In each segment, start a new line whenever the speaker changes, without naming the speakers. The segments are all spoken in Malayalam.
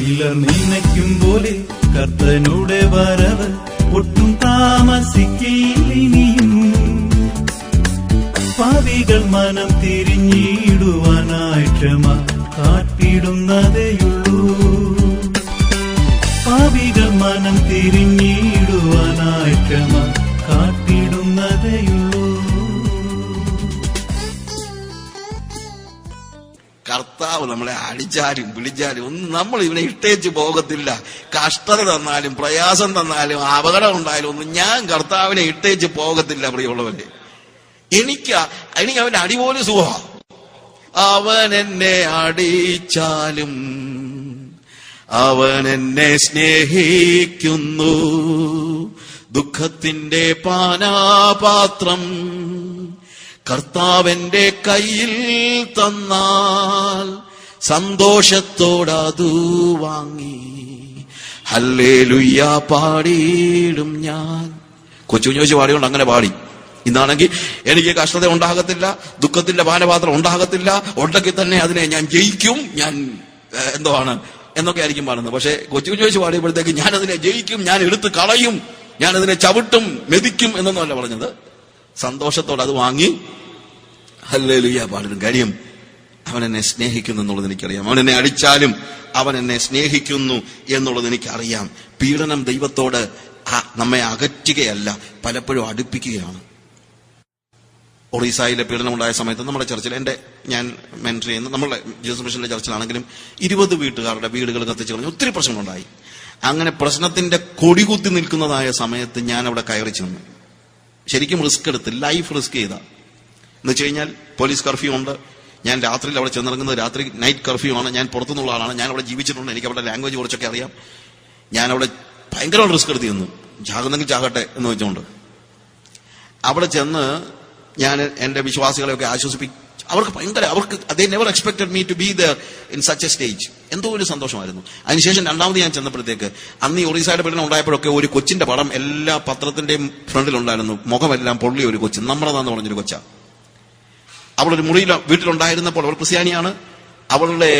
ചിലർ നിന്നയ്ക്കും പോലെ കർത്തനുടെ വരവ് ഒട്ടും താമസിക്കയില്ലിനിയും. പാവികൾ മനം തിരിഞ്ഞിടുവാനായി ക്ഷമ കാട്ടിടുന്നതേയുള്ളൂ പാവികൾ മനം തിരിഞ്ഞിടുവാനായി ക്ഷമ
കർത്താവ് നമ്മളെ അടിച്ചാലും വിളിച്ചാലും ഒന്നും നമ്മൾ ഇവനെ ഇട്ടേച്ച് പോകത്തില്ല. കഷ്ടത തന്നാലും പ്രയാസം തന്നാലും അപകടം ഉണ്ടായാലും ഒന്നും ഞാൻ കർത്താവിനെ ഇട്ടേച്ച് പോകത്തില്ല പ്രിയമുള്ളവരെ. എനിക്ക് എനിക്ക് അവന്റെ അടി പോലും അവൻ എന്നെ അടിച്ചാലും അവൻ എന്നെ സ്നേഹിക്കുന്നു. ദുഃഖത്തിന്റെ പാനാപാത്രം കർത്താവന്റെ കയ്യിൽ തന്നാൽ സന്തോഷത്തോടതു വാങ്ങി. ഹല്ലേലുയ്യ പാടിയിടും ഞാൻ. കൊച്ചു ചോദിച്ച് പാടിയോണ്ട് അങ്ങനെ പാടി. ഇന്നാണെങ്കിൽ എനിക്ക് കഷ്ടത ഉണ്ടാകത്തില്ല ദുഃഖത്തിന്റെ പാനപാത്രം ഉണ്ടാകത്തില്ല ഉണ്ടെങ്കിൽ തന്നെ അതിനെ ഞാൻ ജയിക്കും ഞാൻ എന്തോ ആണ് എന്നൊക്കെ ആയിരിക്കും പാടുന്നത്. പക്ഷെ കൊച്ചു ചോദിച്ച് പാടിയപ്പോഴത്തേക്ക് ഞാൻ അതിനെ ജയിക്കും ഞാൻ എടുത്ത് കളയും ഞാൻ അതിനെ ചവിട്ടും മെതിക്കും എന്നൊന്നുമല്ല പറഞ്ഞത്. സന്തോഷത്തോടെ അത് വാങ്ങി. ഹല്ലേലൂയ പാടുന്നു കാര്യം അവൻ എന്നെ സ്നേഹിക്കുന്നു എന്നുള്ളത് എനിക്കറിയാം. അവൻ എന്നെ അടിച്ചാലും അവൻ എന്നെ സ്നേഹിക്കുന്നു എന്നുള്ളത് എനിക്കറിയാം. പീഡനം ദൈവത്തോട് നമ്മെ അകറ്റുകയല്ല പലപ്പോഴും അടുപ്പിക്കുകയാണ്. ഒറീസായിലെ പീഡനം ഉണ്ടായ സമയത്ത് നമ്മുടെ ചർച്ചിൽ എന്റെ ഞാൻ മെന്റർ ചെയ്യുന്ന നമ്മുടെ ജീസസ് മിഷന്റെ ചർച്ചിലാണെങ്കിലും ഇരുപത് വീട്ടുകാരുടെ വീടുകൾ കത്തിച്ചു കളഞ്ഞു ഒത്തിരി പ്രശ്നങ്ങളുണ്ടായി. അങ്ങനെ പ്രശ്നത്തിന്റെ കൊടികുത്തി നിൽക്കുന്നതായ സമയത്ത് ഞാൻ അവിടെ കയറി ചെന്നു. ശരിക്കും റിസ്ക് എടുത്ത് ലൈഫ് റിസ്ക് ചെയ്ത. എന്ന് വെച്ച് കഴിഞ്ഞാൽ പോലീസ് കർഫ്യൂ ഉണ്ട്. ഞാൻ രാത്രിയിൽ അവിടെ ചെന്നിറങ്ങുന്നത് രാത്രി നൈറ്റ് കർഫ്യൂ ആണ്. ഞാൻ പുറത്തുനിന്നുള്ള ആളാണ്. ഞാൻ അവിടെ ജീവിച്ചിട്ടുണ്ട്. എനിക്ക് അവിടെ ലാംഗ്വേജ് കുറച്ചൊക്കെ അറിയാം. ഞാൻ അവിടെ ഭയങ്കര റിസ്ക് എടുത്ത് ചെന്നു. ചാകുന്നെങ്കിൽ ചാകട്ടെ എന്ന് വെച്ചുകൊണ്ട്. അവിടെ ചെന്ന് ഞാൻ എന്റെ വിശ്വാസികളെയൊക്കെ ആശ്വസിപ്പി അവർക്ക് ഭയങ്കര അവർക്ക് അതേ never expected me to be there in such a stage എന്തോ ഒരു സന്തോഷമായിരുന്നു. അതിനുശേഷം രണ്ടാമത് ഞാൻ ചെന്നപ്പോഴത്തേക്ക് അന്ന് ഈ ഒറീസയുടെ പീഡനം ഉണ്ടായപ്പോഴൊക്കെ ഒരു കൊച്ചിന്റെ പടം എല്ലാ പത്രത്തിന്റെയും ഫ്രണ്ടിലുണ്ടായിരുന്നു. മുഖമെല്ലാം പൊള്ളി ഒരു കൊച്ച് നമ്മളതാന്ന് പറഞ്ഞൊരു കൊച്ച. അവളൊരു മുറിയിൽ വീട്ടിലുണ്ടായിരുന്നപ്പോൾ അവൾ ക്രിസ്ത്യാനിയാണ്. അവളുടെ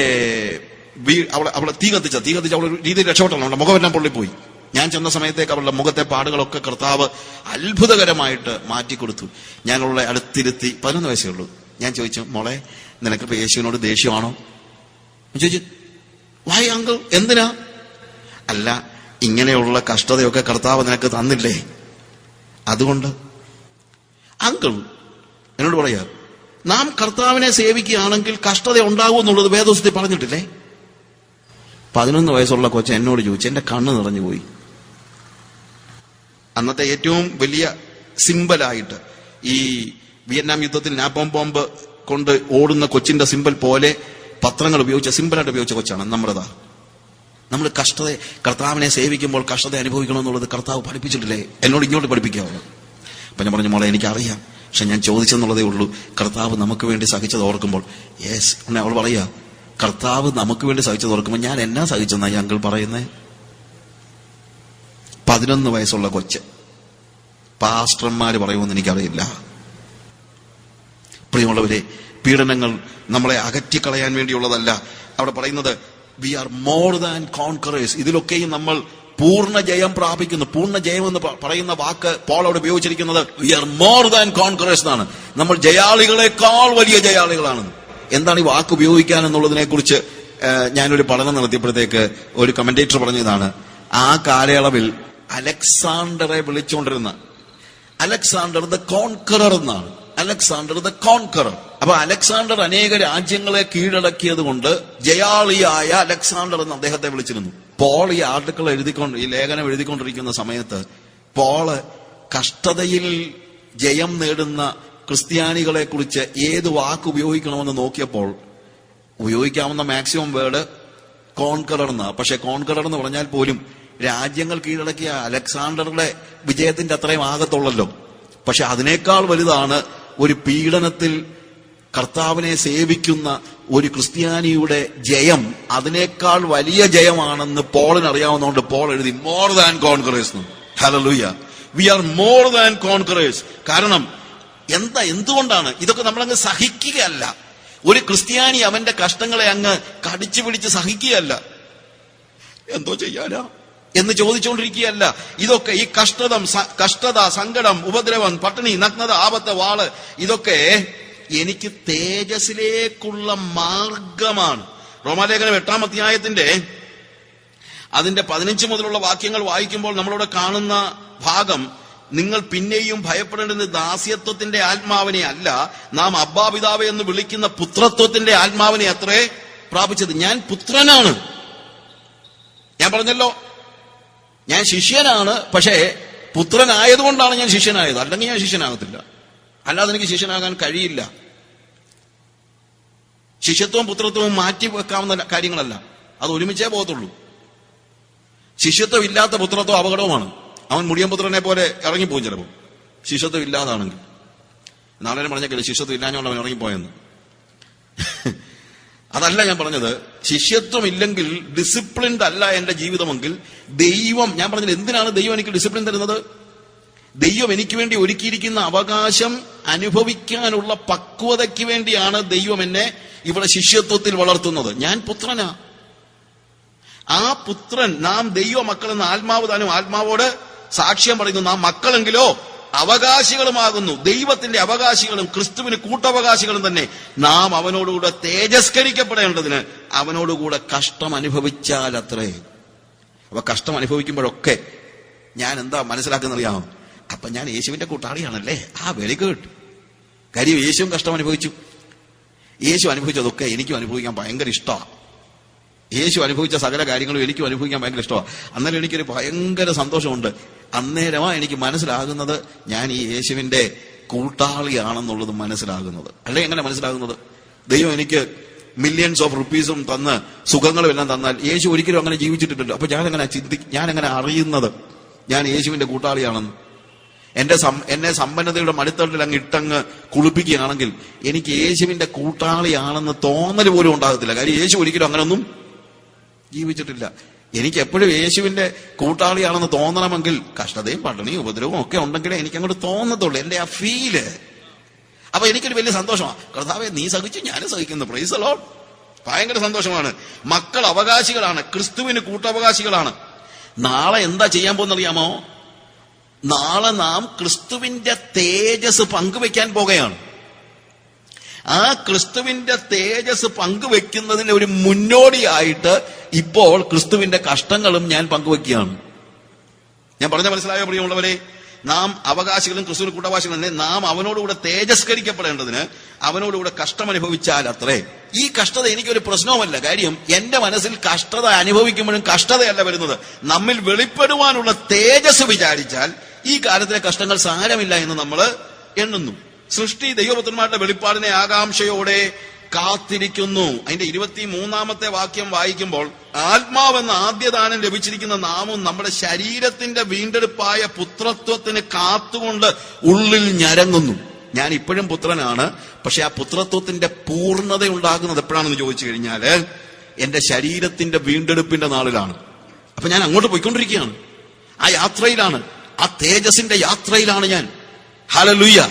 അവളെ അവളെ തീ കത്തിച്ച തീ കത്തിച്ച അവളൊരു രീതിയിൽ രക്ഷപ്പെട്ടാണ് അവളുടെ മുഖമെല്ലാം പൊള്ളിപ്പോയി. ഞാൻ ചെന്ന സമയത്തേക്ക് അവളുടെ മുഖത്തെ പാടുകളൊക്കെ കർത്താവ് അത്ഭുതകരമായിട്ട് മാറ്റിക്കൊടുത്തു. ഞാൻ അവളെ അടുത്തിരുത്തി പതിനൊന്ന് വയസ്സേ ഉള്ളൂ. ഞാൻ ചോദിച്ചു മോളെ നിനക്ക് യേശുവിനോട് ദേഷ്യമാണോ? ചോദിച്ചു വായ് അങ്കിൾ എന്തിനാ? അല്ല ഇങ്ങനെയുള്ള കഷ്ടതയൊക്കെ കർത്താവ് നിനക്ക് തന്നില്ലേ? അതുകൊണ്ട്? അങ്കിൾ എന്നോട് പറയാ നാം കർത്താവിനെ സേവിക്കുകയാണെങ്കിൽ കഷ്ടത ഉണ്ടാകും എന്നുള്ളത് വേദോസ്തി പറഞ്ഞിട്ടില്ലേ? പതിനൊന്ന് വയസ്സുള്ള കൊച്ച എന്നോട് ചോദിച്ചു എന്റെ കണ്ണ് നിറഞ്ഞു പോയി. അന്നത്തെ ഏറ്റവും വലിയ സിമ്പലായിട്ട് ഈ വിയറ്റ്നാം യുദ്ധത്തിൽ നാപ്പോം ബോംബ് കൊണ്ട് ഓടുന്ന കൊച്ചിന്റെ സിമ്പൽ പോലെ പത്രങ്ങൾ ഉപയോഗിച്ച സിമ്പിളായിട്ട് ഉപയോഗിച്ച കൊച്ചാണ് നമ്മുടേതാ നമ്മൾ കഷ്ടത കർത്താവിനെ സേവിക്കുമ്പോൾ കഷ്ടത അനുഭവിക്കണം എന്നുള്ളത് കർത്താവ് പഠിപ്പിച്ചിട്ടില്ലേ? എന്നോട് ഇങ്ങോട്ട് പഠിപ്പിക്കാവുള്ളൂ അപ്പൊ ഞാൻ പറഞ്ഞു മോളെ എനിക്കറിയാം. പക്ഷെ ഞാൻ ചോദിച്ചെന്നുള്ളതേ ഉള്ളൂ. കർത്താവ് നമുക്ക് വേണ്ടി സഹിച്ചത് ഓർക്കുമ്പോൾ യെസ് ഉടനെ അവൾ പറയാ കർത്താവ് നമുക്ക് വേണ്ടി സഹിച്ചത് ഓർക്കുമ്പോൾ ഞാൻ എന്നാ സഹിച്ചെന്നാ അങ്കിൾ പറയുന്നേ? പതിനൊന്ന് വയസ്സുള്ള കൊച്ച്. പാസ്റ്റർമാര് പറയുമെന്ന് എനിക്കറിയില്ല. പ്രിയമുള്ളവരെ പീഡനങ്ങൾ നമ്മളെ അകറ്റിക്കളയാൻ വേണ്ടിയുള്ളതല്ല. അവിടെ പറയുന്നത് we are more than conquerors ഇതിലൊക്കെയും നമ്മൾ പൂർണ ജയം പ്രാപിക്കുന്നു. പൂർണ ജയം എന്ന് പറയുന്ന വാക്ക് പോൾ അവിടെ ഉപയോഗിച്ചിരിക്കുന്നത് we are more than conquerors എന്നാണ്. നമ്മൾ ജയാളികളെക്കാൾ വലിയ ജയാളികളാണ്. എന്താണ് ഈ വാക്ക് ഉപയോഗിക്കാൻ എന്നുള്ളതിനെ കുറിച്ച് ഞാനൊരു പഠനം നടത്തിയപ്പോഴത്തേക്ക് ഒരു കമന്റേറ്റർ പറഞ്ഞതാണ്. ആ കാലയളവിൽ അലക്സാണ്ടറെ വിളിച്ചുകൊണ്ടിരുന്ന അലക്സാണ്ടർ ദ കോൺകറർ എന്നാണ്. Alexander the conqueror. അപ്പൊ അലക്സാണ്ടർ അനേക രാജ്യങ്ങളെ കീഴടക്കിയത് കൊണ്ട് ജയാളിയായ അലക്സാണ്ടർ എന്ന് അദ്ദേഹത്തെ വിളിച്ചിരുന്നു. പോൾ ഈ ആർട്ടിക്കിൾ എഴുതിക്കൊണ്ട് ഈ ലേഖനം എഴുതിക്കൊണ്ടിരിക്കുന്ന സമയത്ത് പോൾ കഷ്ടതയിൽ ജയം നേടുന്ന ക്രിസ്ത്യാനികളെ കുറിച്ച് ഏത് വാക്ക് ഉപയോഗിക്കണമെന്ന് നോക്കിയപ്പോൾ ഉപയോഗിക്കാവുന്ന മാക്സിമം വേർഡ് കോൺകറർ എന്ന. പക്ഷെ കോൺകറർ എന്ന് പറഞ്ഞാൽ പോലും രാജ്യങ്ങൾ കീഴടക്കിയ അലക്സാണ്ടറുടെ വിജയത്തിന്റെ അത്രയും ആകത്തുള്ളല്ലോ. പക്ഷെ അതിനേക്കാൾ വലുതാണ് ഒരു പീഡനത്തിൽ കർത്താവിനെ സേവിക്കുന്ന ഒരു ക്രിസ്ത്യാനിയുടെ ജയം അതിനേക്കാൾ വലിയ ജയമാണെന്ന് പോളിന് അറിയാവുന്നതുകൊണ്ട് പോൾ എഴുതി more than conquerors hallelujah we are more than conquerors കാരണം എന്താ എന്തുകൊണ്ടാണ്? ഇതൊക്കെ നമ്മളങ്ങ് സഹിക്കുകയല്ല. ഒരു ക്രിസ്ത്യാനി അവന്റെ കഷ്ടങ്ങളെ അങ്ങ് കടിച്ചു പിടിച്ച് സഹിക്കുകയല്ല. എന്തോ ചെയ്യാനാ? എന്ന് ചോദിച്ചുകൊണ്ടിരിക്കുകയല്ല. ഇതൊക്കെ ഈ കഷ്ടതം കഷ്ടത സങ്കടം ഉപദ്രവം പട്ടിണി നഗ്നത ആപത്ത് വാൾ ഇതൊക്കെ എനിക്ക് തേജസ്സിലേക്കുള്ള മാർഗമാണ്. റോമാലേഖനം എട്ടാം അധ്യായത്തിന്റെ അതിന്റെ പതിനഞ്ച് മുതലുള്ള വാക്യങ്ങൾ വായിക്കുമ്പോൾ നമ്മളിവിടെ കാണുന്ന ഭാഗം നിങ്ങൾ പിന്നെയും ഭയപ്പെടേണ്ടത് ദാസ്യത്വത്തിന്റെ ആത്മാവിനെ അല്ല നാം അബ്ബാപിതാവ് എന്ന് വിളിക്കുന്ന പുത്രത്വത്തിന്റെ ആത്മാവിനെ അത്രേ പ്രാപിച്ചത്. ഞാൻ പുത്രനാണ്. ഞാൻ പറഞ്ഞല്ലോ ഞാൻ ശിഷ്യനാണ് പക്ഷേ പുത്രനായതുകൊണ്ടാണ് ഞാൻ ശിഷ്യനായത്. അല്ലെങ്കിൽ ഞാൻ ശിഷ്യനാകത്തില്ല. അല്ലാതെ എനിക്ക് ശിഷ്യനാകാൻ കഴിയില്ല. ശിഷ്യത്വവും പുത്രത്വവും മാറ്റി വെക്കാവുന്ന കാര്യങ്ങളല്ല. അത് ഒരുമിച്ചേ പോകത്തുള്ളൂ. ശിഷ്യത്വം ഇല്ലാത്ത പുത്രത്വം അപകടവുമാണ്. അവൻ മുടിയൻ പുത്രനെ പോലെ ഇറങ്ങിപ്പോകും ചിലപ്പോൾ. ശിഷ്യത്വം ഇല്ലാതാണെങ്കിൽ നാളെ പറഞ്ഞേക്കില്ല ശിഷ്യത്വം ഇല്ലാഞ്ഞോണ്ട് അവൻ ഇറങ്ങിപ്പോയെന്ന്. അതല്ല ഞാൻ പറഞ്ഞത്. ശിഷ്യത്വം ഇല്ലെങ്കിൽ ഡിസിപ്ലിൻഡ് അല്ല എന്റെ ജീവിതമെങ്കിൽ ദൈവം ഞാൻ പറഞ്ഞത് എന്തിനാണ് ദൈവം എനിക്ക് ഡിസിപ്ലിൻ തരുന്നത്? ദൈവം എനിക്ക് വേണ്ടി ഒരുക്കിയിരിക്കുന്ന അവകാശം അനുഭവിക്കാനുള്ള പക്വതയ്ക്ക് വേണ്ടിയാണ് ദൈവം എന്നെ ഇവിടെ ശിഷ്യത്വത്തിൽ വളർത്തുന്നത്. ഞാൻ പുത്രനാ. ആ പുത്രൻ നാം ദൈവ മക്കളെന്ന് ആത്മാവ് താനും ആത്മാവോട് സാക്ഷ്യം പറയുന്നു. നാം മക്കളെങ്കിലോ അവകാശികളുമാകുന്നു. ദൈവത്തിന്റെ അവകാശികളും ക്രിസ്തുവിന് കൂട്ടവകാശികളും തന്നെ നാം അവനോടുകൂടെ തേജസ്കരിക്കപ്പെടേണ്ടതിന് അവനോടുകൂടെ കഷ്ടം അനുഭവിച്ചാൽ അത്രേ അപ്പൊ കഷ്ടം അനുഭവിക്കുമ്പോഴൊക്കെ ഞാൻ എന്താ മനസ്സിലാക്കുന്നറിയാമോ? അപ്പൊ ഞാൻ യേശുവിന്റെ കൂട്ടാളിയാണല്ലേ? ആ വെരി ഗുഡ് കാര്യം യേശുവും കഷ്ടം അനുഭവിച്ചു. യേശു അനുഭവിച്ചതൊക്കെ എനിക്കും അനുഭവിക്കാൻ ഭയങ്കര ഇഷ്ടമാണ്. യേശു അനുഭവിച്ച സകല കാര്യങ്ങളും എനിക്കും അനുഭവിക്കാൻ ഭയങ്കര ഇഷ്ടമാണ്. അന്നേരം എനിക്കൊരു ഭയങ്കര സന്തോഷമുണ്ട്. അന്നേരമാ എനിക്ക് മനസ്സിലാകുന്നത് ഞാൻ ഈ യേശുവിന്റെ കൂട്ടാളിയാണെന്നുള്ളത് മനസ്സിലാകുന്നത്. അല്ലെ? എങ്ങനെ മനസ്സിലാകുന്നത്? ദൈവം എനിക്ക് മില്യൺസ് ഓഫ് റുപ്പീസും തന്ന് സുഖങ്ങളും എല്ലാം തന്നാൽ യേശു ഒരിക്കലും അങ്ങനെ ജീവിച്ചിട്ടില്ലല്ലോ. അപ്പൊ ഞാൻ എങ്ങനെ ചിന്തി ഞാൻ എങ്ങനെ അറിയുന്നത്? ഞാൻ യേശുവിന്റെ കൂട്ടാളിയാണെന്ന്. എന്റെ എന്നെ സമ്പന്നതയുടെ മടിത്തട്ടിൽ അങ്ങ് ഇട്ടങ്ങ് കുളിപ്പിക്കുകയാണെങ്കിൽ എനിക്ക് യേശുവിന്റെ കൂട്ടാളിയാണെന്ന് തോന്നൽ പോലും ഉണ്ടാകത്തില്ല. കാര്യം യേശു ഒരിക്കലും അങ്ങനൊന്നും ജീവിച്ചിട്ടില്ല. എനിക്ക് എപ്പോഴും യേശുവിന്റെ കൂട്ടാളിയാണെന്ന് തോന്നണമെങ്കിൽ കഷ്ടതയും പട്ടിണിയും ഉപദ്രവവും ഒക്കെ ഉണ്ടെങ്കിലേ എനിക്ക് അങ്ങോട്ട് തോന്നത്തുള്ളൂ. എന്റെ ആ ഫീൽ അപ്പൊ എനിക്കൊരു വലിയ സന്തോഷമാണ് കർത്താവെ നീ സഹിച്ചു ഞാനും സഹിക്കുന്നു. പ്രൈസ് അലോ ഭയങ്കര സന്തോഷമാണ്. മക്കൾ അവകാശികളാണ്. ക്രിസ്തുവിന് കൂട്ടവകാശികളാണ്. നാളെ എന്താ ചെയ്യാൻ പോകുന്നറിയാമോ? നാളെ നാം ക്രിസ്തുവിന്റെ തേജസ് പങ്കുവെക്കാൻ പോകുകയാണ്. ആ ക്രിസ്തുവിന്റെ തേജസ് പങ്കുവെക്കുന്നതിന് ഒരു മുന്നോടിയായിട്ട് ഇപ്പോൾ ക്രിസ്തുവിന്റെ കഷ്ടങ്ങളും ഞാൻ പങ്കുവെക്കുകയാണ്. ഞാൻ പറഞ്ഞ മനസ്സിലായോ പ്രിയമുള്ളവരെ? നാം അവകാശികളും ക്രിസ്തുവിന് കൂട്ടവാസികളും തന്നെ നാം അവനോടുകൂടെ തേജസ്കരിക്കപ്പെടേണ്ടതിന് അവനോടുകൂടെ കഷ്ടം അനുഭവിച്ചാൽ അത്രേ. ഈ കഷ്ടത എനിക്കൊരു പ്രശ്നവുമല്ല. കാര്യം എന്റെ മനസ്സിൽ കഷ്ടത അനുഭവിക്കുമ്പോഴും കഷ്ടതയല്ല വരുന്നത്. നമ്മിൽ വെളിപ്പെടുവാനുള്ള തേജസ് വിചാരിച്ചാൽ ഈ കാലത്തിലെ കഷ്ടങ്ങൾ സാരമില്ല എന്ന് നമ്മൾ എണ്ണുന്നു. സൃഷ്ടി ദൈവപുത്രന്മാരുടെ വെളിപ്പാടിനെ ആകാംക്ഷയോടെ കാത്തിരിക്കുന്നു. അതിന്റെ ഇരുപത്തി മൂന്നാമത്തെ വാക്യം വായിക്കുമ്പോൾ ആത്മാവെന്ന ആദ്യദാനം ലഭിച്ചിരിക്കുന്ന നാമും നമ്മുടെ ശരീരത്തിന്റെ വീണ്ടെടുപ്പായ പുത്രത്വത്തിന് കാത്തുകൊണ്ട് ഉള്ളിൽ ഞരങ്ങുന്നു. ഞാൻ ഇപ്പോഴും പുത്രനാണ് പക്ഷെ ആ പുത്രത്വത്തിന്റെ പൂർണത ഉണ്ടാകുന്നത് എപ്പോഴാണെന്ന് ചോദിച്ചു കഴിഞ്ഞാൽ എന്റെ ശരീരത്തിന്റെ വീണ്ടെടുപ്പിന്റെ നാളിലാണ്. അപ്പൊ ഞാൻ അങ്ങോട്ട് പോയിക്കൊണ്ടിരിക്കുകയാണ്. ആ യാത്രയിലാണ് ആ തേജസിന്റെ യാത്രയിലാണ് ഞാൻ. ഹലലുയ്യ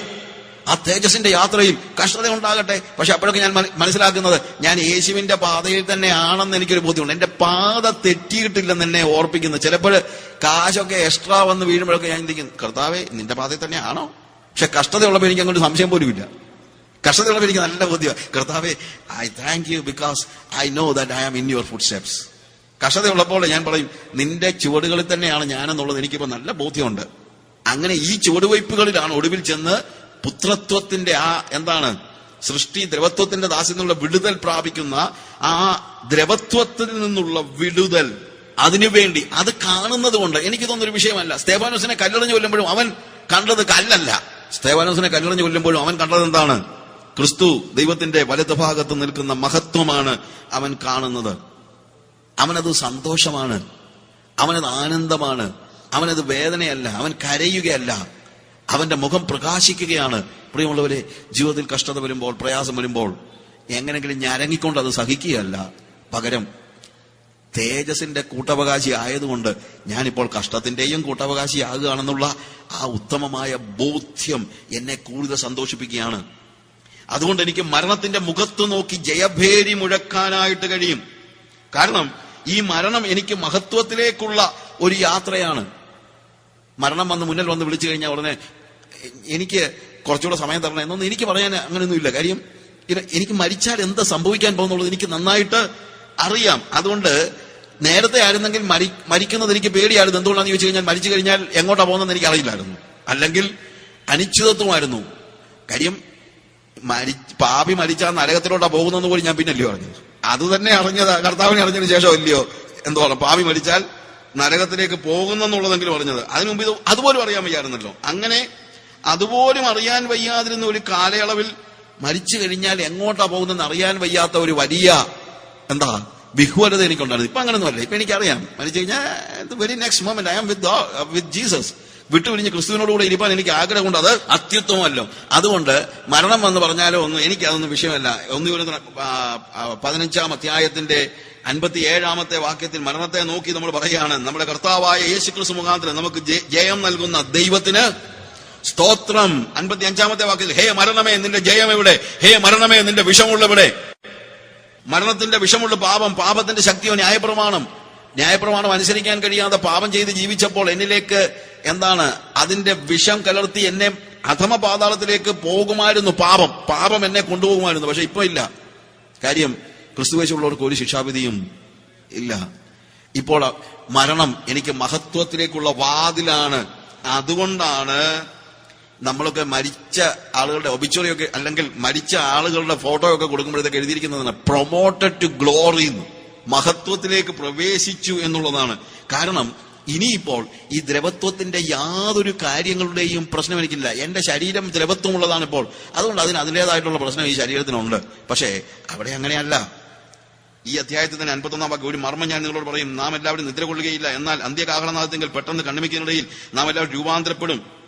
ആ തേജസിന്റെ യാത്രയിൽ കഷ്ടത ഉണ്ടാകട്ടെ പക്ഷെ അപ്പോഴൊക്കെ ഞാൻ മനസ്സിലാക്കുന്നത് ഞാൻ യേശുവിന്റെ പാതയിൽ തന്നെ ആണെന്ന് എനിക്കൊരു ബോധ്യമുണ്ട്. എന്റെ പാത തെറ്റിയിട്ടില്ലെന്ന് എന്നെ ഓർപ്പിക്കുന്നു. ചിലപ്പോൾ കാശൊക്കെ എക്സ്ട്രാ വന്ന് വീഴുമ്പോഴൊക്കെ ഞാൻ ചിന്തിക്കുന്നു കർത്താവേ നിന്റെ പാതയിൽ തന്നെയാണോ? പക്ഷെ കഷ്ടതയുള്ളപ്പോൾ എനിക്ക് അങ്ങോട്ട് സംശയം പോലും ഇല്ല. കഷ്ടതയുള്ളപ്പോൾ എനിക്ക് നല്ല ബോധ്യമാണ് കർത്താവേ I thank you because I know that I am in your footsteps കഷ്ടതയുള്ളപ്പോൾ ഞാൻ പറയും നിന്റെ ചുവടുകളിൽ തന്നെയാണ് ഞാനെന്നുള്ളത്. എനിക്കിപ്പോൾ നല്ല ബോധ്യമുണ്ട്. അങ്ങനെ ഈ ചുവടുവയ്പ്പുകളിലാണ് ഒടുവിൽ ചെന്ന് പുത്രത്വത്തിന്റെ ആ എന്താണ് സൃഷ്ടി ദ്രവത്വത്തിന്റെ ദാസിൽ നിന്നുള്ള വിടുതൽ പ്രാപിക്കുന്ന ആ ദ്രവത്വത്തിൽ നിന്നുള്ള വിടുതൽ അതിനുവേണ്ടി അത് കാണുന്നത് കൊണ്ട് എനിക്ക് തോന്നുന്നൊരു വിഷയമല്ല. സ്തേവാനോസിനെ കല്ലെറിഞ്ഞു കൊല്ലുമ്പോഴും അവൻ കണ്ടത് കല്ലല്ല. സ്തേവാനോസിനെ കല്ലെറിഞ്ഞു കൊല്ലുമ്പോഴും അവൻ കണ്ടത് എന്താണ്? ക്രിസ്തു ദൈവത്തിന്റെ വലത് ഭാഗത്ത് നിൽക്കുന്ന മഹത്വമാണ് അവൻ കാണുന്നത്. അവനത് സന്തോഷമാണ്. അവനത് ആനന്ദമാണ്. അവനത് വേദനയല്ല. അവൻ കരയുകയല്ല. അവന്റെ മുഖം പ്രകാശിക്കുകയാണ്. പ്രിയമുള്ളവരെ ജീവിതത്തിൽ കഷ്ടത വരുമ്പോൾ പ്രയാസം വരുമ്പോൾ എങ്ങനെങ്കിലും ഞരങ്ങിക്കൊണ്ട് അത് സഹിക്കുകയല്ല. പകരം തേജസിന്റെ കൂട്ടവകാശി ആയതുകൊണ്ട് ഞാനിപ്പോൾ കഷ്ടത്തിന്റെയും കൂട്ടവകാശി ആകുകയാണെന്നുള്ള ആ ഉത്തമമായ ബോധ്യം എന്നെ കൂടുതൽ സന്തോഷിപ്പിക്കുകയാണ്. അതുകൊണ്ട് എനിക്ക് മരണത്തിന്റെ മുഖത്ത് നോക്കി ജയഭേരി മുഴക്കാനായിട്ട് കഴിയും. കാരണം ഈ മരണം എനിക്ക് മഹത്വത്തിലേക്കുള്ള ഒരു യാത്രയാണ്. മരണം വന്ന് മുന്നിൽ വന്ന് വിളിച്ചു കഴിഞ്ഞാൽ ഉടനെ എനിക്ക് കുറച്ചുകൂടെ സമയം തരണം എന്നൊന്നും എനിക്ക് പറയാൻ അങ്ങനെയൊന്നുമില്ല. കാര്യം എനിക്ക് മരിച്ചാൽ എന്താ സംഭവിക്കാൻ പോകുന്നുള്ളത് എനിക്ക് നന്നായിട്ട് അറിയാം. അതുകൊണ്ട് നേരത്തെ ആയിരുന്നെങ്കിൽ മരി മരിക്കുന്നത് എനിക്ക് പേടിയായിരുന്നു. എന്തുകൊണ്ടാണെന്ന് ചോദിച്ചു കഴിഞ്ഞാൽ മരിച്ചു കഴിഞ്ഞാൽ എങ്ങോട്ടാ പോകുന്നതെന്ന് എനിക്ക് അറിയില്ലായിരുന്നു. അല്ലെങ്കിൽ അനിശ്ചിതത്വമായിരുന്നു. കാര്യം മരി പാപി മരിച്ചാൽ നരകത്തിലോട്ടാ പോകുന്നെന്ന് പോലും ഞാൻ പിന്നല്ലയോ അറിഞ്ഞത്. അത് തന്നെ അറിഞ്ഞത് കർത്താവിനെ അറിഞ്ഞതിന് ശേഷം ഇല്ലയോ എന്തോ പാപി മരിച്ചാൽ നരകത്തിലേക്ക് പോകുന്നെന്നുള്ളതെങ്കിലും അറിഞ്ഞത്. അതിനുമുമ്പ് ഇത് അതുപോലും അറിയാൻ വയ്യായിരുന്നല്ലോ. അങ്ങനെ അതുപോലും അറിയാൻ വയ്യാതിരുന്ന ഒരു കാലയളവിൽ മരിച്ചു കഴിഞ്ഞാൽ എങ്ങോട്ടാ പോകുന്നതെന്ന് അറിയാൻ വയ്യാത്ത ഒരു വലിയ എന്താ വിഹ്വലത എനിക്കുണ്ടായിരുന്നു. ഇപ്പൊ അങ്ങനെയൊന്നുമല്ല ഇപ്പൊ എനിക്കറിയാം. മരിച്ചു കഴിഞ്ഞാൽ very next moment I am with with Jesus വിട്ടുപിരിഞ്ഞ് ക്രിസ്തുവിനോടുകൂടെ ഇരിപ്പാൻ എനിക്ക് ആഗ്രഹമുണ്ട് അത് അത്യുത്തമല്ലോ അതുകൊണ്ട് മരണം എന്ന് പറഞ്ഞാലോ ഒന്നും എനിക്ക് അതൊന്നും വിഷയമല്ല. ഒന്ന് പതിനഞ്ചാം അധ്യായത്തിന്റെ അൻപത്തി ഏഴാമത്തെ വാക്യത്തിൽ മരണത്തെ നോക്കി നമ്മൾ പറയുകയാണ് നമ്മുടെ കർത്താവായ യേശു ക്രിസ്തു മുഖാന്തരം നമുക്ക് ജയം നൽകുന്ന ദൈവത്തിന് സ്തോത്രം. അൻപത്തി അഞ്ചാമത്തെ വാക്കിൽ ഹേ മരണമേ നിന്റെ ജയം എവിടെ? ഹേ മരണമേ നിന്റെ വിഷമുള്ളവിടെ മരണത്തിന്റെ വിഷമുള്ള പാപം പാപത്തിന്റെ ശക്തിയോ ന്യായപ്രമാണം. ന്യായപ്രമാണം അനുസരിക്കാൻ കഴിയാതെ പാപം ചെയ്ത് ജീവിച്ചപ്പോൾ എന്നിലേക്ക് എന്താണ്? അതിന്റെ വിഷം കലർത്തി എന്നെ അധമ പാതാളത്തിലേക്ക് പോകുമായിരുന്നു പാപം. പാപം എന്നെ കൊണ്ടുപോകുമായിരുന്നു പക്ഷെ ഇപ്പൊ ഇല്ല. കാര്യം ക്രിസ്തുവേശുള്ളവർക്ക് ഒരു ശിക്ഷാവിധിയും ഇല്ല. ഇപ്പോൾ മരണം എനിക്ക് മഹത്വത്തിലേക്കുള്ള വാതിലാണ്. അതുകൊണ്ടാണ് നമ്മളൊക്കെ മരിച്ച ആളുകളുടെ ഒബിച്ചോറിയൊക്കെ അല്ലെങ്കിൽ മരിച്ച ആളുകളുടെ ഫോട്ടോ ഒക്കെ കൊടുക്കുമ്പോഴത്തേക്ക് എഴുതിയിരിക്കുന്നതാണ് പ്രൊമോട്ടഡ് ടു ഗ്ലോറി മഹത്വത്തിലേക്ക് പ്രവേശിച്ചു എന്നുള്ളതാണ്. കാരണം ഇനിയിപ്പോൾ ഈ ദ്രവത്വത്തിന്റെ യാതൊരു കാര്യങ്ങളുടെയും പ്രശ്നം എനിക്കില്ല. എന്റെ ശരീരം ദ്രവത്വമുള്ളതാണ് ഇപ്പോൾ. അതുകൊണ്ട് അതിന് അതിന്റെതായിട്ടുള്ള പ്രശ്നം ഈ ശരീരത്തിനുണ്ട്. പക്ഷേ അവിടെ അങ്ങനെയല്ല. ഈ അധ്യായത്തിൽ തന്നെ അൻപത്തൊന്നാം വാക്യം ഒരു മർമ്മം ഞാൻ നിങ്ങളോട് പറയും നാം എല്ലാവരും നിദ്ര കൊള്ളുകയില്ല എന്നാൽ അന്ത്യകാഹളനാഥത്തെങ്കിൽ പെട്ടെന്ന് കണ്ണുമിക്കുന്നിടയിൽ നാം എല്ലാവരും രൂപാന്തരപ്പെടും.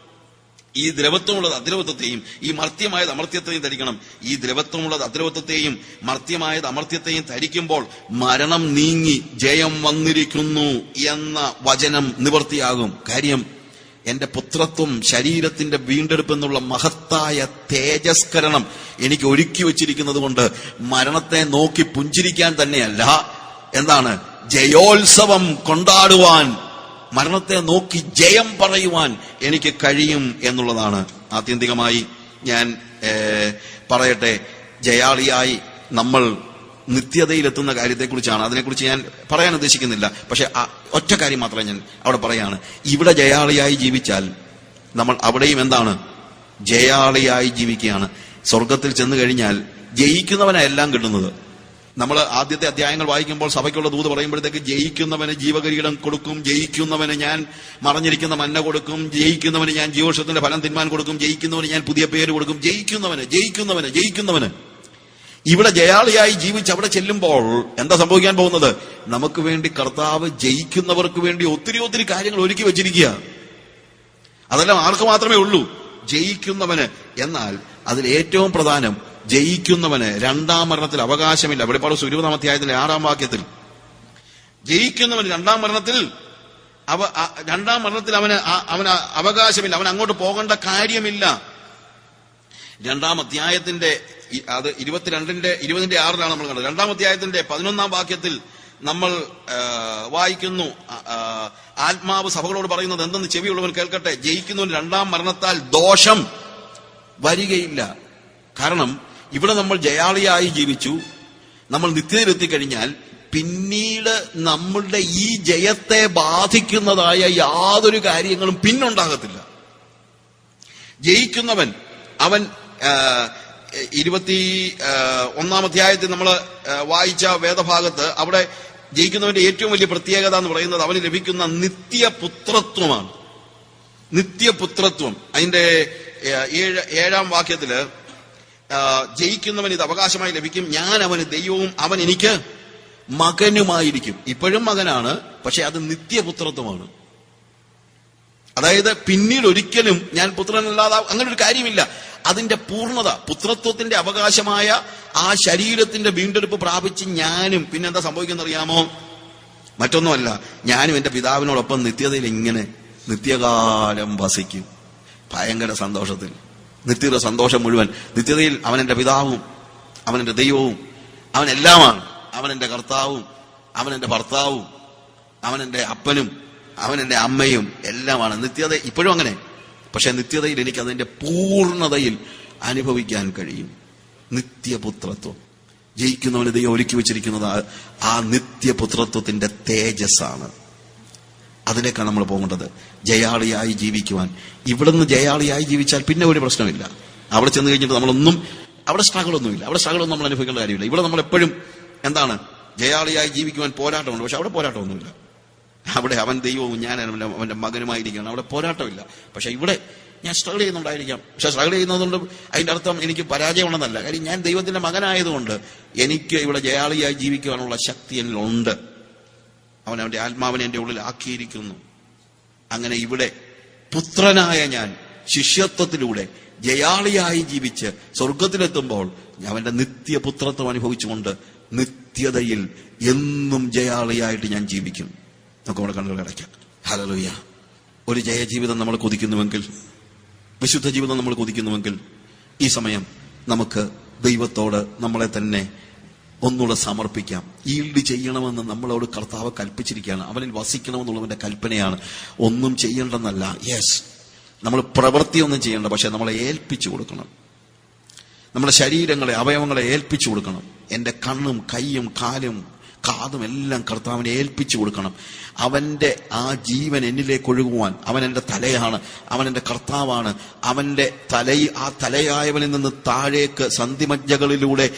ഈ ദ്രവത്വമുള്ളത് അദ്രവത്വത്തെയും ഈ മർത്യമായത് അമർത്യത്തെയും ധരിക്കണം. ഈ ദ്രവത്വമുള്ളത് അദ്രവത്വത്തെയും മർത്യമായത് അമർത്യത്തെയും ധരിക്കുമ്പോൾ മരണം നീങ്ങി ജയം വന്നിരിക്കുന്നു എന്ന വചനം നിവർത്തിയാകും. കാര്യം എന്റെ പുത്രത്വം ശരീരത്തിന്റെ വീണ്ടെടുപ്പ് എന്നുള്ള മഹത്തായ തേജസ്കരണം എനിക്ക് ഒരുക്കി വച്ചിരിക്കുന്നത് കൊണ്ട് മരണത്തെ നോക്കി പുഞ്ചിരിക്കാൻ തന്നെയല്ല. എന്താണ്? ജയോത്സവം കൊണ്ടാടുവാൻ മരണത്തെ നോക്കി ജയം പറയുവാൻ എനിക്ക് കഴിയും എന്നുള്ളതാണ്. ആത്യന്തികമായി ഞാൻ പറയട്ടെ ജയാളിയായി നമ്മൾ നിത്യതയിലെത്തുന്ന കാര്യത്തെക്കുറിച്ചാണ്. അതിനെക്കുറിച്ച് ഞാൻ പറയാൻ ഉദ്ദേശിക്കുന്നില്ല. പക്ഷെ ഒറ്റ കാര്യം മാത്രമേ ഞാൻ അവിടെ പറയാണ്. ഇവിടെ ജയാളിയായി ജീവിച്ചാൽ നമ്മൾ അവിടെയും എന്താണ്? ജയാളിയായി ജീവിക്കുകയാണ്. സ്വർഗത്തിൽ ചെന്ന് കഴിഞ്ഞാൽ ജയിക്കുന്നവനാ എല്ലാം കിട്ടുന്നത്. നമ്മൾ ആദ്യത്തെ അധ്യായങ്ങൾ വായിക്കുമ്പോൾ സഭയ്ക്കുള്ള ദൂത് പറയുമ്പോഴത്തേക്ക് ജയിക്കുന്നവന് ജീവകിരീടം കൊടുക്കും ജയിക്കുന്നവന് ഞാൻ മറഞ്ഞിരിക്കുന്ന മന്ന കൊടുക്കും ജയിക്കുന്നവന് ഞാൻ ജീവോഷത്തിന്റെ ഫലം തിന്മാൻ കൊടുക്കും ജയിക്കുന്നവന് ഞാൻ പുതിയ പേര് കൊടുക്കും. ജയിക്കുന്നവന് ജയിക്കുന്നവന് ജയിക്കുന്നവന്. ഇവിടെ ജയാളിയായി ജീവിച്ച് അവിടെ ചെല്ലുമ്പോൾ എന്താ സംഭവിക്കാൻ പോകുന്നത്? നമുക്ക് വേണ്ടി കർത്താവ് ജയിക്കുന്നവർക്ക് വേണ്ടി ഒത്തിരി ഒത്തിരി കാര്യങ്ങൾ ഒരുക്കി വെച്ചിരിക്കുക. അതെല്ലാം ആർക്ക് മാത്രമേ ഉള്ളൂ? ജയിക്കുന്നവന്. എന്നാൽ അതിൽ ഏറ്റവും പ്രധാനം ജയിക്കുന്നവന് രണ്ടാം മരണത്തിൽ അവകാശമില്ല. വെളിപ്പാട് ഇരുപതാം അധ്യായത്തിലെ ആറാം വാക്യത്തിൽ. ജയിക്കുന്നവന് രണ്ടാം മരണത്തിൽ അവ രണ്ടാം മരണത്തിൽ അവന് അവന് അവകാശമില്ല. അവൻ അങ്ങോട്ട് പോകേണ്ട കാര്യമില്ല. രണ്ടാം അധ്യായത്തിന്റെ അത് ഇരുപത്തിരണ്ടിന്റെ ഇരുപതിന്റെ ആറിലാണ് നമ്മൾ കണ്ടത്. രണ്ടാം അധ്യായത്തിന്റെ പതിനൊന്നാം വാക്യത്തിൽ നമ്മൾ വായിക്കുന്നു. ആത്മാവ് സഭകളോട് പറയുന്നത് എന്തെന്ന് ചെവിയുള്ളവൻ കേൾക്കട്ടെ. ജയിക്കുന്നവൻ രണ്ടാം മരണത്താൽ ദോഷം വരികയില്ല. കാരണം ഇവിടെ നമ്മൾ ജയാളിയായി ജീവിച്ചു. നമ്മൾ നിത്യതയിലെത്തിക്കഴിഞ്ഞാൽ പിന്നീട് നമ്മളുടെ ഈ ജയത്തെ ബാധിക്കുന്നതായ യാതൊരു കാര്യങ്ങളും പിന്നുണ്ടാകത്തില്ല. ജയിക്കുന്നവൻ അവൻ ഇരുപത്തി ഒന്നാം അധ്യായത്തിൽ നമ്മൾ വായിച്ച വേദഭാഗത്ത് അവിടെ ജയിക്കുന്നവന്റെ ഏറ്റവും വലിയ പ്രത്യേകത എന്ന് പറയുന്നത് അവന് ലഭിക്കുന്ന നിത്യപുത്രത്വമാണ്. നിത്യപുത്രത്വം. അതിന്റെ ഏഴ് ഏഴാം വാക്യത്തിൽ ജയിക്കുന്നവൻ ഇത് അവകാശമായി ലഭിക്കും. ഞാൻ അവന് ദൈവവും അവൻ എനിക്ക് മകനുമായിരിക്കും. ഇപ്പോഴും മകനാണ് പക്ഷെ അത് നിത്യപുത്രത്വമാണ്. അതായത് പിന്നീട് ഒരിക്കലും ഞാൻ പുത്രനല്ലാതെ അങ്ങനെ ഒരു കാര്യമില്ല. അതിന്റെ പൂർണത പുത്രത്വത്തിന്റെ അവകാശമായ ആ ശരീരത്തിന്റെ വീണ്ടെടുപ്പ് പ്രാപിച്ച് ഞാനും പിന്നെ എന്താ സംഭവിക്കുന്ന അറിയാമോ മറ്റൊന്നുമല്ല ഞാനും എന്റെ പിതാവിനോടൊപ്പം നിത്യതയിൽ ഇങ്ങനെ നിത്യകാലം വസിക്കും. ഭയങ്കര സന്തോഷത്തിൽ. നിത്യത സന്തോഷം മുഴുവൻ. നിത്യതയിൽ അവൻ എന്റെ പിതാവും അവൻ എന്റെ ദൈവവും അവൻ എല്ലാമാണ്. അവൻ എന്റെ കർത്താവും അവൻ എന്റെ ഭർത്താവും അവൻ എന്റെ അപ്പനും അവൻ എന്റെ അമ്മയും എല്ലാമാണ്. നിത്യത ഇപ്പോഴും അങ്ങനെ. പക്ഷെ നിത്യതയിൽ എനിക്ക് അതിന്റെ പൂർണതയിൽ അനുഭവിക്കാൻ കഴിയും. നിത്യപുത്രത്വം. ജയിക്കുന്നവന് ദൈവം ഒരുക്കി വെച്ചിരിക്കുന്നത് ആ നിത്യപുത്രത്വത്തിന്റെ തേജസ്സാണ്. അതിലേക്കാണ് നമ്മൾ പോകേണ്ടത്. ജയാളിയായി ജീവിക്കുവാൻ. ഇവിടുന്ന് ജയാളിയായി ജീവിച്ചാൽ പിന്നെ ഒരു പ്രശ്നമില്ല. അവിടെ ചെന്ന് കഴിഞ്ഞിട്ട് നമ്മളൊന്നും അവിടെ സ്ട്രഗിൾ ഒന്നുമില്ല അവിടെ സ്ട്രഗിൾ ഒന്നും നമ്മൾ അനുഭവിക്കേണ്ട കാര്യമില്ല. ഇവിടെ നമ്മൾ എപ്പോഴും എന്താണ് ജയാളിയായി ജീവിക്കുവാൻ പോരാട്ടമുണ്ട്. പക്ഷെ അവിടെ പോരാട്ടമൊന്നുമില്ല. അവിടെ അവൻ ദൈവവും ഞാൻ അവന്റെ മകനുമായിരിക്കണം അവിടെ പോരാട്ടമില്ല. പക്ഷെ ഇവിടെ ഞാൻ സ്ട്രഗിൾ ചെയ്യുന്നുണ്ടായിരിക്കാം. പക്ഷെ സ്ട്രഗിൾ ചെയ്യുന്നതുകൊണ്ട് അതിന്റെ അർത്ഥം എനിക്ക് പരാജയമുണ്ടെന്നല്ല. കാര്യം ഞാൻ ദൈവത്തിന്റെ മകനായതുകൊണ്ട് എനിക്ക് ഇവിടെ ജയാളിയായി ജീവിക്കുവാനുള്ള ശക്തി എന്നിലുണ്ട്. അവൻ അവന്റെ ആത്മാവിനെ എന്റെ ഉള്ളിൽ ആക്കിയിരിക്കുന്നു. അങ്ങനെ ഇവിടെ പുത്രനായ ഞാൻ ശിഷ്യത്വത്തിലൂടെ ജയാളിയായി ജീവിച്ച് സ്വർഗത്തിലെത്തുമ്പോൾ അവന്റെ നിത്യപുത്രത്വം അനുഭവിച്ചുകൊണ്ട് നിത്യതയിൽ എന്നും ജയാളിയായിട്ട് ഞാൻ ജീവിക്കും. നമുക്ക് നമ്മുടെ കണ്ണുകൾ അടയ്ക്കാം. ഹലലുയ്യ ഒരു ജയജീവിതം നമ്മൾ കൊതിക്കുന്നുവെങ്കിൽ വിശുദ്ധ ജീവിതം നമ്മൾ കൊതിക്കുന്നുവെങ്കിൽ ഈ സമയം നമുക്ക് ദൈവത്തോട് നമ്മളെ തന്നെ ഒന്നുകൂടെ സമർപ്പിക്കാം. ഈൽഡ് ചെയ്യണമെന്ന് നമ്മളോട് കർത്താവ് കൽപ്പിച്ചിരിക്കുകയാണ്. അവനിൽ വസിക്കണമെന്നുള്ളവന്റെ കൽപ്പനയാണ്. ഒന്നും ചെയ്യേണ്ടെന്നല്ല യെസ് നമ്മൾ പ്രവൃത്തിയൊന്നും ചെയ്യേണ്ട പക്ഷെ നമ്മളെ ഏൽപ്പിച്ചു കൊടുക്കണം. നമ്മുടെ ശരീരങ്ങളെ അവയവങ്ങളെ ഏൽപ്പിച്ചു കൊടുക്കണം. എന്റെ കണ്ണും കൈയും കാലും കാതും എല്ലാം കർത്താവിനെ ഏൽപ്പിച്ചു കൊടുക്കണം. അവന്റെ ആ ജീവൻ എന്നിലേക്ക് ഒഴുകുവാൻ അവൻ എന്റെ തലയാണ് അവൻ എന്റെ കർത്താവാണ്. അവന്റെ തലയിൽ ആ തലയായവനിൽ നിന്ന് താഴേക്ക് സന്ധിമജ്ജകളിലൂടെ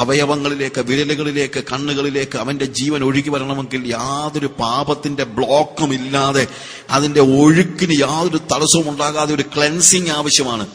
അവയവങ്ങളിലേക്ക് വിരലുകളിലേക്ക് കണ്ണുകളിലേക്ക് അവന്റെ ജീവൻ ഒഴുകി വരണമെങ്കിൽ യാതൊരു പാപത്തിന്റെ ബ്ലോക്കും ഇല്ലാതെ അതിന്റെ ഒഴുക്കിന് യാതൊരു തടസ്സവും ഉണ്ടാകാതെ ഒരു ക്ലെൻസിങ് ആവശ്യമാണ്.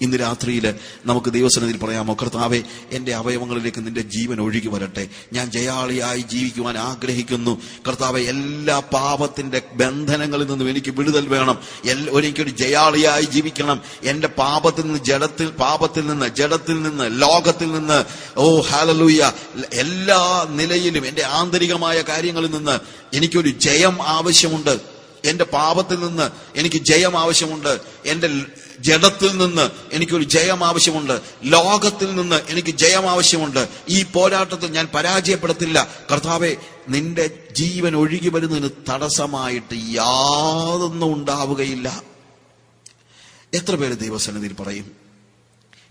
ഇന്ന് രാത്രിയിൽ നമുക്ക് ദൈവസനത്തിൽ പറയാമോ കർത്താവെ എന്റെ അവയവങ്ങളിലേക്ക് നിന്റെ ജീവൻ ഒഴുകി വരട്ടെ. ഞാൻ ജയാളിയായി ജീവിക്കുവാൻ ആഗ്രഹിക്കുന്നു. കർത്താവെ എല്ലാ പാപത്തിന്റെ ബന്ധനങ്ങളിൽ നിന്നും എനിക്ക് വിടുതൽ വേണം. എനിക്കൊരു ജയാളിയായി ജീവിക്കണം. എന്റെ പാപത്തിൽ നിന്ന് ജഡത്തിൽ പാപത്തിൽ നിന്ന് ജഡത്തിൽ നിന്ന് ലോകത്തിൽ നിന്ന്. ഓ ഹാലലൂയ എല്ലാ നിലയിലും എന്റെ ആന്തരികമായ കാര്യങ്ങളിൽ നിന്ന് എനിക്കൊരു ജയം ആവശ്യമുണ്ട്. എന്റെ പാപത്തിൽ നിന്ന് എനിക്ക് ജയം ആവശ്യമുണ്ട്. എന്റെ ജഡത്തിൽ നിന്ന് എനിക്കൊരു ജയം ആവശ്യമുണ്ട്. ലോകത്തിൽ നിന്ന് എനിക്ക് ജയം ആവശ്യമുണ്ട്. ഈ പോരാട്ടത്തിൽ ഞാൻ പരാജയപ്പെടുത്തില്ല. കർത്താവെ നിന്റെ ജീവൻ ഒഴുകി വരുന്നതിന് തടസ്സമായിട്ട് യാതൊന്നും ഉണ്ടാവുകയില്ല. എത്ര പേര് ദൈവസന്നിധിയിൽ പറയും?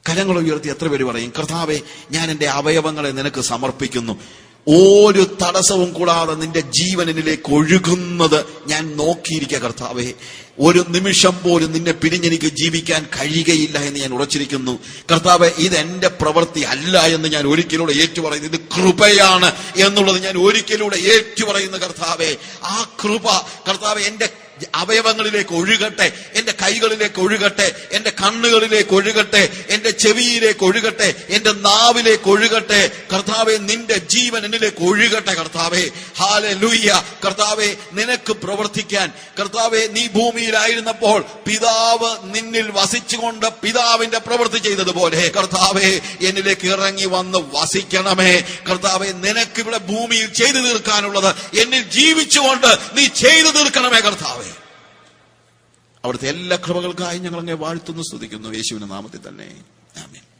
കരങ്ങൾ ഉയർത്തി എത്ര പേര് പറയും? കർത്താവെ ഞാൻ എന്റെ അവയവങ്ങളെ നിനക്ക് സമർപ്പിക്കുന്നു. ഒരു തടസ്സവും കൂടാതെ നിന്റെ ജീവനിലേക്ക് ഒഴുകുന്നത് ഞാൻ നോക്കിയിരിക്കുക കർത്താവേ. ഒരു നിമിഷം പോലും നിന്നെ പിരിഞ്ഞെനിക്ക് ജീവിക്കാൻ കഴിയുകയില്ല എന്ന് ഞാൻ ഉറച്ചിരിക്കുന്നു. കർത്താവെ ഇത് എന്റെ പ്രവൃത്തി അല്ല എന്ന് ഞാൻ ഒരിക്കലൂടെ ഏറ്റുപറയുന്നു. ഇത് കൃപയാണ് എന്നുള്ളത് ഞാൻ ഒരിക്കലൂടെ ഏറ്റുപറയുന്നു കർത്താവെ. ആ കൃപ കർത്താവെ എന്റെ അവയവങ്ങളിലേക്ക് ഒഴുകട്ടെ എന്റെ കൈകളിലേക്ക് ഒഴുകട്ടെ എന്റെ കണ്ണുകളിലേക്ക് ഒഴുകട്ടെ എന്റെ ചെവിയിലേക്ക് ഒഴുകട്ടെ എന്റെ നാവിലേക്ക് ഒഴുകട്ടെ. കർത്താവെ നിന്റെ ജീവൻ എന്നിലേക്ക് ഒഴുകട്ടെ കർത്താവെ. ഹാലെ ലൂയ്യ കർത്താവെ നിനക്ക് പ്രവർത്തിക്കാൻ. കർത്താവെ നീ ഭൂമിയിലായിരുന്നപ്പോൾ പിതാവ് നിന്നിൽ വസിച്ചുകൊണ്ട് പിതാവിന്റെ പ്രവൃത്തി ചെയ്തതുപോലെ കർത്താവെ എന്നിലേക്ക് ഇറങ്ങി വന്ന് വസിക്കണമേ. കർത്താവെ നിനക്ക് ഇവിടെ ഭൂമിയിൽ ചെയ്തു തീർക്കാനുള്ളത് എന്നിൽ ജീവിച്ചുകൊണ്ട് നീ ചെയ്തു തീർക്കണമേ കർത്താവെ. അവിടുത്തെ എല്ലാ കൃപകൾക്കായി ഞങ്ങൾ അങ്ങ് വാഴ്ത്തുന്നു സ്തുതിക്കുന്നു. യേശുവിന്റെ നാമത്തിൽ തന്നെ. ആമേൻ.